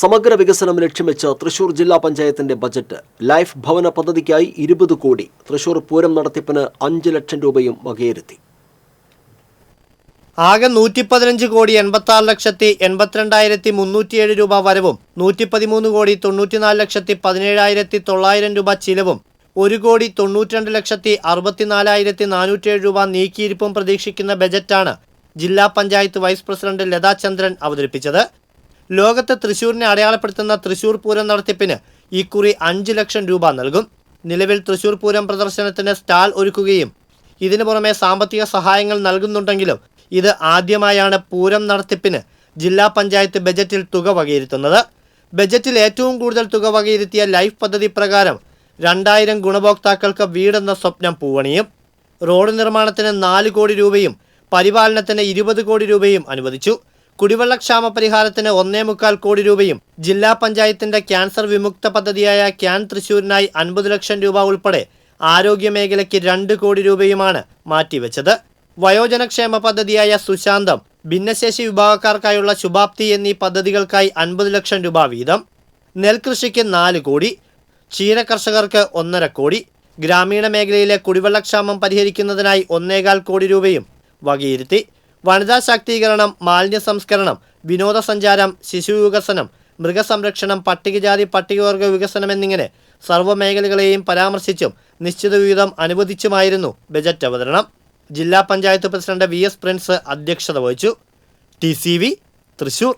സമഗ്ര വികസനം ലക്ഷ്യം തൃശൂർ ജില്ലാ പഞ്ചായത്തിന്റെ ബജറ്റ് ലൈഫ് ഭവന പദ്ധതിക്കായി ഇരുപത് കോടി. തൃശൂർ പൂരം നടത്തിപ്പിന് അഞ്ച് ലക്ഷം രൂപയും വകയിരുത്തി. ആകെ നൂറ്റി പതിനഞ്ച് കോടി എൺപത്തി ആറ് ലക്ഷത്തി എൺപത്തിരണ്ടായിരത്തി മുന്നൂറ്റിയേഴ് രൂപ വരവും നൂറ്റി പതിമൂന്ന് കോടി തൊണ്ണൂറ്റിനാല് ലക്ഷത്തി പതിനേഴായിരത്തി തൊള്ളായിരം രൂപ ചിലവും ഒരു കോടി തൊണ്ണൂറ്റിരണ്ട് ലക്ഷത്തി അറുപത്തിനാലായിരത്തി നാനൂറ്റിയേഴ് രൂപ നീക്കിയിരിപ്പും പ്രതീക്ഷിക്കുന്ന ബജറ്റാണ് ജില്ലാ പഞ്ചായത്ത് വൈസ് പ്രസിഡന്റ് ലതാ ചന്ദ്രൻ അവതരിപ്പിച്ചത്. ലോകത്ത് തൃശൂരിനെ അടയാളപ്പെടുത്തുന്ന തൃശൂർ പൂരം നടത്തിപ്പിന് ഇക്കുറി അഞ്ച് ലക്ഷം രൂപ നൽകും. നിലവിൽ തൃശൂർ പൂരം പ്രദർശനത്തിന് സ്റ്റാൾ ഒരുക്കുകയും ഇതിനു പുറമെ സാമ്പത്തിക സഹായങ്ങൾ നൽകുന്നുണ്ടെങ്കിലും ഇത് ആദ്യമായാണ് പൂരം നടത്തിപ്പിന് ജില്ലാ പഞ്ചായത്ത് ബജറ്റിൽ തുക വകയിരുത്തുന്നത്. ബജറ്റിൽ ഏറ്റവും കൂടുതൽ തുക വകയിരുത്തിയ ലൈഫ് പദ്ധതി പ്രകാരം രണ്ടായിരം ഗുണഭോക്താക്കൾക്ക് വീടെന്ന സ്വപ്നം പൂവണിയും. റോഡ് നിർമ്മാണത്തിന് നാല് കോടി രൂപയും പരിപാലനത്തിന് ഇരുപത് കോടി രൂപയും അനുവദിച്ചു. കുടിവെള്ളക്ഷാമ പരിഹാരത്തിന് ഒന്നേ മുക്കാൽ കോടി രൂപയും ജില്ലാ പഞ്ചായത്തിന്റെ ക്യാൻസർ വിമുക്ത പദ്ധതിയായ ക്യാൻ തൃശൂരിനായി അൻപത് ലക്ഷം രൂപ ഉൾപ്പെടെ ആരോഗ്യ മേഖലയ്ക്ക് രണ്ട് കോടി രൂപയുമാണ് മാറ്റിവെച്ചത്. വയോജനക്ഷേമ പദ്ധതിയായ സുശാന്തം ഭിന്നശേഷി വിഭാഗക്കാർക്കായുള്ള ശുഭാപ്തി എന്നീ പദ്ധതികൾക്കായി അൻപത് ലക്ഷം രൂപ വീതം. നെൽകൃഷിക്ക് നാല് കോടി ക്ഷീര കർഷകർക്ക് ഒന്നര കോടി ഗ്രാമീണ മേഖലയിലെ കുടിവെള്ളക്ഷാമം പരിഹരിക്കുന്നതിനായി ഒന്നേകാൽ കോടി രൂപയും വകയിരുത്തി. വനിതാ ശാക്തീകരണം മാലിന്യ സംസ്കരണം വിനോദസഞ്ചാരം ശിശു വികസനം മൃഗസംരക്ഷണം പട്ടികജാതി പട്ടികവർഗ വികസനം എന്നിങ്ങനെ സർവമേഖലകളെയും പരാമർശിച്ചും നിശ്ചിത വിഹിതം അനുവദിച്ചുമായിരുന്നു ബജറ്റ് അവതരണം. ജില്ലാ panchayat president V S Prince അധ്യക്ഷത വഹിച്ചു. T C V Thrissur.